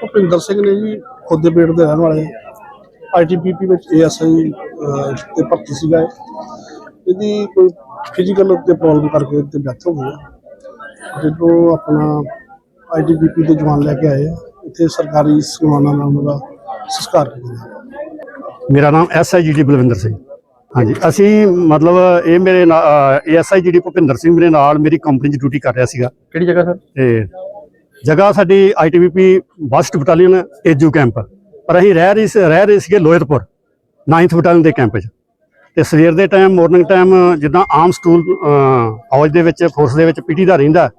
ਭੁਪਿੰਦਰ ਸਿੰਘ ਨੇ ਜੀ ਖੁੱਦੇ ਪੇਟ ਦੇ ਰਹਿਣ ਵਾਲੇ ਆਈਟੀਪੀਪੀ ਵਿੱਚ ਏਐਸਆਈ ਤੇ ਭਰਤੀ ਸੀਗਾ ਇਹ। ਇਹਦੀ ਕੋਈ ਫਿਜ਼ੀਕਲ ਤੇ ਪ੍ਰੋਬਲਮ ਕਰਕੇ ਤੇ ਡੈਥ ਹੋ ਗਈ ਜਦੋਂ ਆਪਣਾ ਆਈਟੀਪੀਪੀ ਦੇ ਜਵਾਨ ਲੈ ਕੇ ਆਏ ਇੱਥੇ ਸਰਕਾਰੀ ਸਨਮਾਨਾਂ ਨਾਲ ਉਹਦਾ ਸੰਸਕਾਰ ਕੀਤਾ ਮੇਰਾ ਨਾਮ ਐਸਆਈਜੀਡੀ ਬਲਵਿੰਦਰ ਸਿੰਘ। ਹਾਂਜੀ ਅਸੀਂ ਮਤਲਬ ਇਹ ਮੇਰੇ ਐਸਆਈਜੀਡੀ ਭੁਪਿੰਦਰ ਸਿੰਘ ਮੇਰੇ ਨਾਲ ਮੇਰੀ ਕੰਪਨੀ 'ਚ ਡਿਊਟੀ ਕਰ ਰਿਹਾ ਸੀਗਾ। ਕਿਹੜੀ ਜਗ੍ਹਾ ਸਰ? ਤੇ ਜਗ੍ਹਾ ਸਾਡੀ ਆਈਟੀਬੀਪੀ ਵਸਟ ਬਟਾਲੀਅਨ ਏਜੂ ਕੈਂਪ। ਪਰ ਅਸੀਂ ਰਹਿ ਰਹੀ ਸੀ- ਰਹਿ ਰਹੇ ਸੀਗੇ ਲੋਇਰਪੁਰ 9th ਬਟਾਲੀਅਨ ਦੇ ਕੈਂਪ 'ਚ। ਤੇ ਸਵੇਰ ਦੇ ਟਾਈਮ ਮਾਰਨਿੰਗ ਟਾਈਮ ਜਿੱਦਾਂ ਆਮ ਸਕੂਲ ਫੌਜ ਦੇ ਵਿੱਚ ਫੋਰਸ ਦੇ ਵਿੱਚ ਪੀਟੀ ਦਾ ਰਹਿੰਦਾ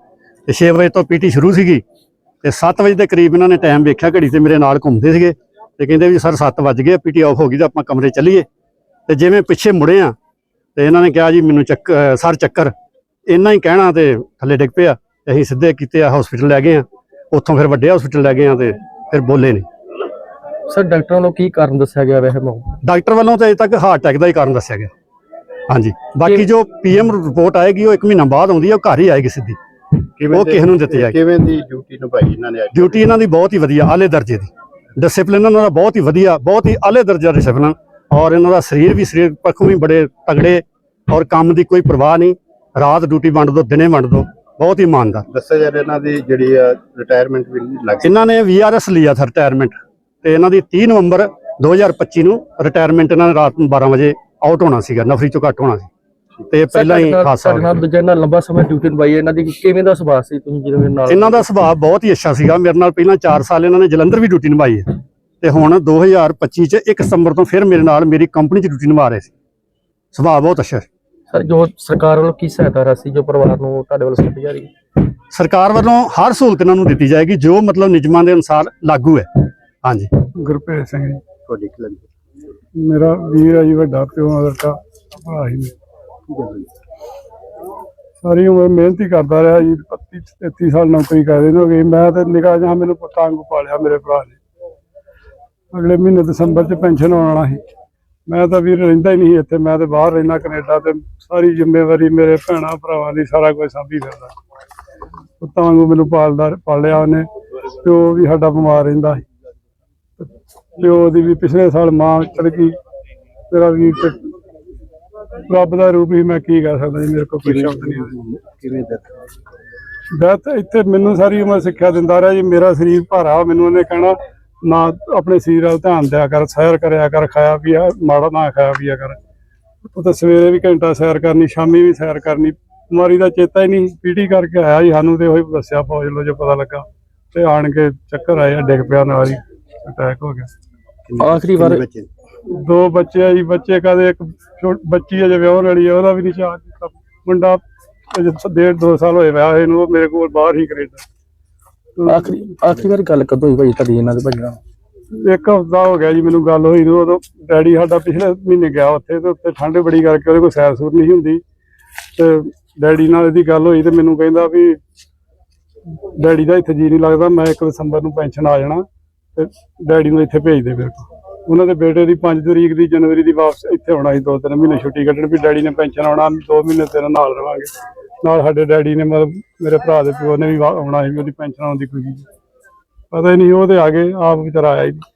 ਤੇ 6 ਵਜੇ ਤੋਂ ਪੀਟੀ ਸ਼ੁਰੂ ਸੀਗੀ। ਤੇ 7 ਵਜੇ ਦੇ ਕਰੀਬ ਇਹਨਾਂ ਨੇ ਟਾਈਮ ਵੇਖਿਆ ਘੜੀ ਤੇ ਮੇਰੇ ਨਾਲ ਘੁੰਮਦੇ ਸੀਗੇ। ਤੇ ਕਹਿੰਦੇ ਵੀ ਸਰ 7 ਵੱਜ ਗਏ ਪੀਟੀ ਆਫ ਹੋ ਗਈ ਤਾਂ ਆਪਾਂ ਕਮਰੇ ਚੱਲੀਏ। ਤੇ ਜਿਵੇਂ ਪਿੱਛੇ ਮੁੜੇ ਆ, ਤੇ ਇਹਨਾਂ ਨੇ ਕਿਹਾ ਜੀ ਮੈਨੂੰ ਚੱਕ ਸਰ ਚੱਕਰ। ਇੰਨਾ ਹੀ ਕਹਿਣਾ ਤੇ ਥੱਲੇ ਡਿੱਗ ਪਿਆ। ਅਸੀਂ ਸਿੱਧੇ ਕੀਤੇ ਆ ਹਸਪੀਟਲ ਲੈ ਗਏ ਆ। ਉੱਥੋਂ ਫਿਰ ਵੱਡੇ ਹਸਪੀਟਲ ਲੈ ਗਏ ਆ ਤੇ ਫਿਰ ਬੋਲੇ ਨਹੀਂ ਸਰ ਡਾਕਟਰਾਂ ਵੱਲੋਂ ਕੀ ਕਾਰਨ ਦੱਸਿਆ ਗਿਆ ਵੈਸੇ ਮੌ ਡਾਕਟਰ ਵੱਲੋਂ ਤਾਂ ਅਜੇ ਤੱਕ ਹਾਰਟ ਅਟੈਕ ਦਾ ਹੀ ਕਾਰਨ ਦੱਸਿਆ ਗਿਆ। ਹਾਂਜੀ। ਬਾਕੀ ਜੋ ਪੀਐਮ ਰਿਪੋਰਟ ਆਏਗੀ ਉਹ 1 ਮਹੀਨਾ ਬਾਅਦ ਆਉਂਦੀ ਹੈ ਉਹ ਘਰ ਹੀ ਆਏਗੀ ਸਿੱਧੀ। ਉਹ ਕਿਸੇ ਨੂੰ ਦਿੱਤੀ ਜਾਏਗੀ। ਕਿਵੇਂ ਦੀ ਡਿਊਟੀ ਨਿਭਾਈ ਇਹਨਾਂ ਨੇ ਅੱਜ? ਡਿਊਟੀ ਇਹਨਾਂ ਦੀ ਬਹੁਤ ਹੀ ਵਧੀਆ ਆਲੇ ਦਰਜੇ ਦੀ। ਡਿਸਪਲਿਨ ਇਹਨਾਂ ਦਾ ਬਹੁਤ ਹੀ ਵਧੀਆ ਬਹੁਤ ਹੀ ਆਲੇ ਦਰਜੇ ਦਾ ਡਿਸਪਲਿਨ ਔਰ ਇਹਨਾਂ ਦਾ ਸਰੀਰ ਵੀ ਸਰੀਰ ਪੱਖੋਂ ਵੀ ਬੜੇ ਤਗੜੇ। ਔਰ ਕੰਮ ਦੀ ਕੋਈ ਪਰਵਾਹ ਨਹੀਂ। ਰਾਤ ਡਿਊਟੀ ਵੰਡ ਦੋ ਦਿਨੇ ਵੰਡ ਦੋ। ਬਹੁਤ ਹੀ ਇਮਾਨਦਾਰ। ਦੱਸਿਆ ਜਾ ਰਿਹਾ ਇਹਨਾਂ ਦੀ ਜਿਹੜੀ ਰਿਟਾਇਰਮੈਂਟ ਵੀ ਲੱਗ ਇਹਨਾਂ ਨੇ ਵੀਆਰਐਸ ਲਿਆ ਥਾ ਰਿਟਾਇਰਮੈਂਟ ਤੇ ਇਹਨਾਂ ਦੀ 30 ਨਵੰਬਰ 2025 ਨੂੰ ਰਿਟਾਇਰਮੈਂਟ ਇਹਨਾਂ ਨੇ ਰਾਤ ਨੂੰ 12 ਵਜੇ ਆਊਟ ਹੋਣਾ ਸੀਗਾ ਨਫਰੀ ਚੋਂ ਘੱਟ ਹੋਣਾ ਸੀ। ਤੇ ਪਹਿਲਾਂ ਹੀ ਹੋ ਸਾਡੇ ਨਾਲ ਦੂਜੇ ਨਾਲ ਲੰਬਾ ਸਮਾਂ ਡਿਊਟੀ ਨਿਭਾਈ ਹੈ, ਇਹਨਾਂ ਦੀ ਕਿਵੇਂ ਦਾ ਸੁਭਾਅ ਸੀ ਤੁਸੀਂ ਜਦੋਂ ਮੇਰੇ ਨਾਲ ਇਹਨਾਂ ਦਾ ਸੁਭਾਅ ਬਹੁਤ ਹੀ ਅੱਛਾ ਸੀਗਾ। ਮੇਰੇ ਨਾਲ ਪਹਿਲਾਂ 4 ਸਾਲ ਇਹਨਾਂ ਨੇ ਜਲੰਧਰ ਵੀ ਡਿਊਟੀ ਨਿਭਾਈ ਹੈ। ਤੇ ਹੁਣ 2025 ਚ 1 ਸਤੰਬਰ ਤੋਂ ਫਿਰ ਮੇਰੇ ਨਾਲ ਮੇਰੀ ਕੰਪਨੀ ਚ ਡਿਊਟੀ ਨਿਭਾ ਰਹੇ ਸੀ। ਸੁਭਾਅ ਬਹੁਤ ਅੱਛਾ ਹੈ ਸਰ ਜੋ ਸਰਕਾਰ ਵੱਲੋਂ ਕੀ ਸਹਾਇਤਾ ਰਾਸ਼ੀ ਜੋ ਪਰਿਵਾਰ ਨੂੰ ਤੁਹਾਡੇ ਵੱਲੋਂ ਸੱਦੀ ਜਾ ਰਹੀ ਹੈ? ਸਰਕਾਰ ਵੱਲੋਂ ਹਰ ਸਹੂਲਤ ਇਹਨਾਂ ਨੂੰ ਦਿੱਤੀ ਜਾਏਗੀ ਜੋ ਮਤਲਬ ਨਿਯਮਾਂ ਦੇ ਅਨੁਸਾਰ ਲਾਗੂ ਹੈ। ਹਾਂਜੀ। ਗੁਰਪ੍ਰੀਤ ਸਿੰਘ ਜੀ। ਤੁਹਾਡੀ ਕਲਨ ਮੇਰਾ ਵੀਰ ਆ ਜੀ ਵੱਡਾ ਪਿਓ ਦਾ ਭਰਾ ਹੀ ਨੇ। ਸਾਰੀ ਉਮਰ ਮਿਹਨਤ ਹੀ ਕਰਦਾ ਰਿਹਾ ਜੀ 32 33 ਸਾਲ ਨੌਕਰੀ ਕਰਦੇ ਨੇ ਹੋ ਗਈ ਮੈਂ ਤੇ ਨਿਗਾਹ ਜਾਂ ਮੈਨੂੰ ਪੁੱਤਾਂ ਵਾਂਗੂ ਪਾਲਿਆ ਮੇਰੇ ਭਰਾ ਨੇ। ਅਗਲੇ ਮਹੀਨੇ ਦਸੰਬਰ ਚ ਪੈਨਸ਼ਨ ਆਉਣ ਵਾਲਾ ਸੀ। ਮੈਂ ਤਾਂ ਵੀਰ ਰਹਿੰਦਾ ਹੀ ਨਹੀਂ ਇੱਥੇ ਮੈਂ ਤੇ ਬਾਹਰ ਰਹਿਣਾ ਕੈਨੇਡਾ ਤੇ ਸਾਰੀ ਜ਼ਿੰਮੇਵਾਰੀ ਮੇਰੇ ਭੈਣਾਂ ਭਰਾਵਾਂ ਦੀ ਸਾਰਾ ਕੁਝ ਸਾਂਭੀ ਫਿਰਦਾ। ਪੁੱਤਾਂ ਵਾਂਗੂ ਮੈਨੂੰ ਪਾਲਦਾ ਪਾਲਿਆ ਉਹਨੇ ਪਿਓ ਵੀ ਸਾਡਾ ਬਿਮਾਰ ਰਹਿੰਦਾ ਸੀ। ਪਿਓ ਦੀ ਵੀ ਪਿਛਲੇ ਸਾਲ ਮਾਂ ਚਲ ਗਈ ਮੇਰਾ ਵੀਰ ਤੇ ਰੱਬ ਦਾ ਰੂਪ ਹੀ ਮੈਂ ਕੀ ਕਹਿ ਸਕਦਾ ਜੀ ਮੇਰੇ ਕੋਲ ਕੋਈ ਸ਼ਬਦ ਨਹੀਂ ਕਿਵੇਂ ਦਾ ਦੱਤ ਇੱਥੇ ਮੈਨੂੰ ਸਾਰੀ ਉਮਰ ਸਿੱਖਿਆ ਦਿੰਦਾ ਰਿਹਾ ਜੀ ਮੇਰਾ ਸਰੀਰ ਭਾਰਾ ਮੈਨੂੰ ਉਹਨੇ ਕਹਿਣਾ ਨਾ ਆਪਣੇ ਸਰੀਰ ਵੱਲ ਧਿਆਨ ਦਿਆ ਕਰ ਸੈਰ ਕਰਿਆ ਕਰ ਖਾਇਆ ਪੀਆ ਮਾੜਾ ਨਾ ਖਾਇਆ ਪੀਆ ਕਰ। ਉਹ ਤਾਂ ਸਵੇਰੇ ਵੀ ਘੰਟਾ ਸੈਰ ਕਰਨੀ ਸ਼ਾਮੀ ਵੀ ਸੈਰ ਕਰਨੀ। ਬਿਮਾਰੀ ਦਾ ਚੇਤਾ ਹੀ ਨਹੀਂ ਪੀਟੀ ਕਰਕੇ ਆਇਆ ਜੀ ਸਾਨੂੰ ਤੇ ਉਹੀ ਦੱਸਿਆ ਫੌਜ ਲੋ ਜੋ ਪਤਾ ਲੱਗਾ। ਤੇ ਆਣ ਕੇ ਚੱਕਰ ਆਇਆ ਡਿੱਗ ਪਿਆ ਨਾਲ ਹੀ ਅਟੈਕ ਹੋ ਗਿਆ। ਆਖਰੀ ਵਾਰ ਦੋ ਬੱਚੇ ਆ ਜੀ ਬੱਚੇ ਕਦੇ ਇੱਕ ਛੋ- ਬੱਚੀ ਅਜੇ ਵਿਆਹਣ ਵਾਲੀ ਆ ਉਹਦਾ ਵੀ ਨਹੀਂ ਚਾਹ ਮੁੰਡਾ ਅਜੇ ਸ- ਡੇਢ ਦੋ ਸਾਲ ਹੋਏ ਵਿਆਹ ਹੋਏ ਨੂੰ ਉਹ ਮੇਰੇ ਕੋਲ ਬਾਹਰ ਹੀ ਕੈਨੇਡਾ। ਆਖਰੀ ਆਖਰੀ ਵਾਰ ਗੱਲ ਕਦੋਂ ਹੋਈ ਭਾਈ ਤੁਹਾਡੀ ਇਹਨਾਂ ਦੇ ਭਾਈ ਨਾਲ? ਇੱਕ ਹਫ਼ਤਾ ਹੋ ਗਿਆ ਜੀ ਮੈਨੂੰ ਗੱਲ ਹੋਈ ਨੂੰ ਉਦੋਂ ਡੈਡੀ ਸਾਡਾ ਪਿਛਲੇ ਮਹੀਨੇ ਗਿਆ ਉੱਥੇ ਤੇ ਉੱਥੇ ਠੰਡ ਬੜੀ ਕਰਕੇ ਉਹਦੇ ਕੋਲ ਸੈਰ ਸੂਰ ਨਹੀਂ ਹੁੰਦੀ। ਤੇ ਡੈਡੀ ਨਾਲ ਇਹਦੀ ਗੱਲ ਹੋਈ ਤੇ ਮੈਨੂੰ ਕਹਿੰਦਾ ਵੀ ਡੈਡੀ ਦਾ ਇੱਥੇ ਜੀ ਨਹੀਂ ਲੱਗਦਾ ਮੈਂ 1 ਦਸੰਬਰ ਨੂੰ ਪੈਨਸ਼ਨ ਆ ਜਾਣਾ ਤੇ ਡੈਡੀ ਨੂੰ ਇੱਥੇ ਭੇਜ ਦੇ ਮੇਰੇ ਕੋਲ। ਉਹਨਾਂ ਦੇ ਬੇਟੇ ਦੀ 5 ਤਰੀਕ ਦੀ ਜਨਵਰੀ ਦੀ ਵਾਪਸ ਇੱਥੇ ਆਉਣਾ ਸੀ ਦੋ ਤਿੰਨ ਮਹੀਨੇ ਛੁੱਟੀ ਕੱਢਣ ਵੀ ਡੈਡੀ ਨੇ ਪੈਨਸ਼ਨ ਆਉਣਾ ਦੋ ਮਹੀਨੇ ਤੇਰੇ ਨਾਲ ਰਵਾਂਗੇ। ਨਾਲ ਸਾਡੇ ਡੈਡੀ ਨੇ ਮਤਲਬ ਮੇਰੇ ਭਰਾ ਦੇ ਪਿਓ ਨੇ ਵੀ ਆਉਣਾ ਸੀ ਉਹਦੀ ਪੈਨਸ਼ਨ ਆਉਣ ਦੀ ਖੁਸ਼ੀ ਪਤਾ ਹੀ ਨਹੀਂ ਉਹ ਤੇ ਆ ਗਏ ਆਪ ਵਿਚਾਰਾ ਆਇਆ ਹੀ ਨਹੀਂ।